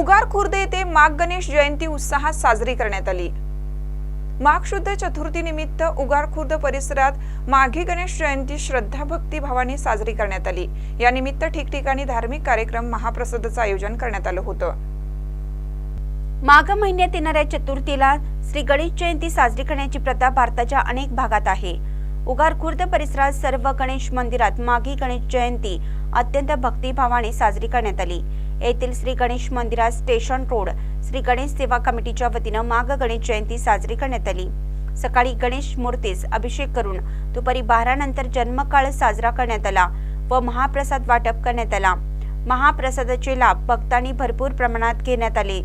उगार खुर्द येथे माघ गणेश जयंती उत्साहात साजरी करण्यात आली. माघ शुद्ध चतुर्थी निमित्त उगार खुर्द परिसरात माघी गणेश जयंती श्रद्धा भक्ती भावाने साजरी करण्यात आली. या निमित्त ठिकठिकाणी धार्मिक कार्यक्रम महाप्रसादाचं आयोजन करण्यात आलं होतं. माघ महिन्यात येणाऱ्या चतुर्थीला श्री गणेश जयंती साजरी करण्याची प्रथा भारताच्या अनेक भागात आहे. उगार खुर्द परिसरात सर्व गणेश मंदिरात माघी गणेश जयंती अत्यंत भक्तिभावाने साजरी करण्यात आली. येथील श्री गणेश मंदिरात स्टेशन रोड श्री गणेश सेवा कमिटीच्या वतीनं माघ गणेश जयंती साजरी करण्यात आली. सकाळी गणेश मूर्तीस अभिषेक करून दुपारी बारा नंतर जन्मकाळ साजरा करण्यात आला व महाप्रसाद वाटप करण्यात आला. महाप्रसादाचे लाभ भक्तांनी भरपूर प्रमाणात घेण्यात आले.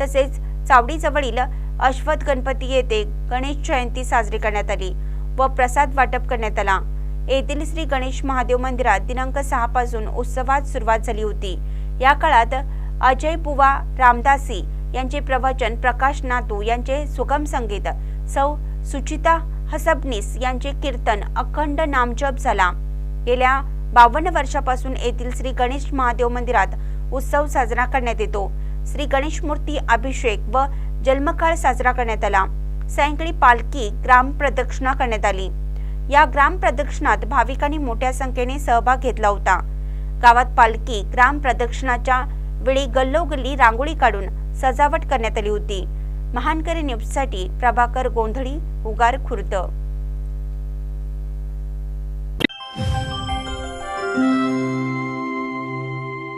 तसेच चावडीजवळील अश्वथ गणपती येथे गणेश जयंती साजरी करण्यात आली व प्रसाद वाटप करण्यात आला. येथील श्री गणेश महादेव मंदिरात दिनांक सहा पासून उत्सवात सुरुवात झाली होती. या काळात अजय बुवा रामदासी यांचे प्रवचन प्रकाश नातू यांचे सुगम संगीत सौ सुचिता हसबनीस यांचे कीर्तन अखंड नामजप झाला. गेल्या बावन्न वर्षापासून येथील श्री गणेश महादेव मंदिरात उत्सव साजरा करण्यात येतो. श्री गणेश मूर्ती अभिषेक व जन्मकाळ साजरा करण्यात आला. सायंकाळी पालखी ग्राम प्रदक्षिणा करण्यात आली. या ग्राम प्रदक्षिणात भाविकांनी मोठ्या संख्येने सहभाग घेतला होता. गावात पालखी ग्राम प्रदक्षिणाच्या वेळी गल्लोगल्ली रांगोळी काढून सजावट करण्यात आली होती. महानकरी न्यूजसाठी प्रभाकर गोंधळी उगार खुर्द.